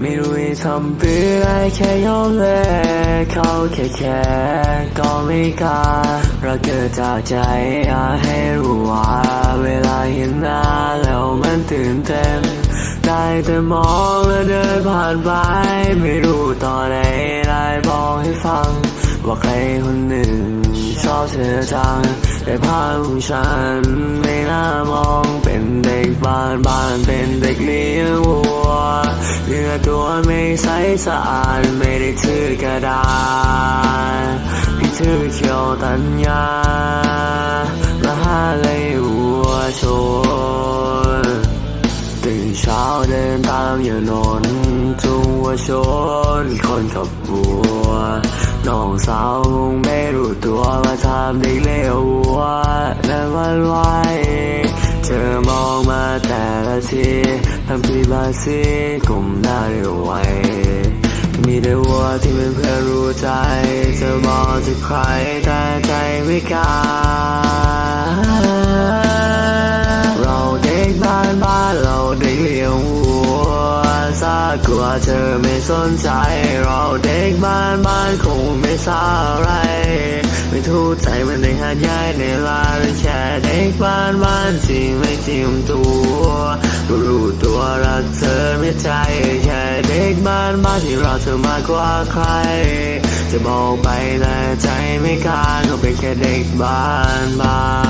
ไม่รู้จะทำเพื่ออะไรแค่ยอมเลกเขาแค่แค่ก็ไม่กล้าเราเกิดจากใจอยากให้รู้ว่า เวลาเห็นหน้าแล้วมันตื่นเต้นได้แต่มองและเดินผ่านไป ไม่รู้ตอนไหนได้บอกให้ฟัง ว่าใครคนหนึ่ง ชอบเธอจังแต่ภาพของฉันไม่น่ามองเป็นเด็กบ้านบ้านเป็นเด็กเลี้ยงวัวเนื้อตัวไม่ใสสะอาดไม่ได้ถือกระดาษพี่ถือเขียวตัญญามาหาเลยวัวชนตื่นเช้าเดินตามอย่านอนทุ่งวัวชนคนขับบัว น้องสาวคงไม่รู้ตัวว่าทำได้เลววัวและวันไหวเธอมองมาแต่ละทีทำพี่บาซีกลมหน้าเร็วไวมีแต่วัวที่เป็นเพื่อนรู้ใจ เธอบอกจะใครแต่ใจไม่กล้าเราเด็กบ้านบ้านเราเด็กเลี้ยงวัวซากลัวเธอไม่สนใจ เราเด็กบ้านบ้าน ไม่ทราบอะไรไม่ทูกใจมันในหาดใหญ่ในลาเป็นแค่เด็กบ้านบ้านที่ไม่จิ้มตัวรู้ตัวรักเธอไม่ใจแค่เด็กบ้านบ้านที่เราเธอมากกว่าใคร จะบอกไปแต่ใจไม่กล้าก็เป็นแค่เด็กบ้านบ้าน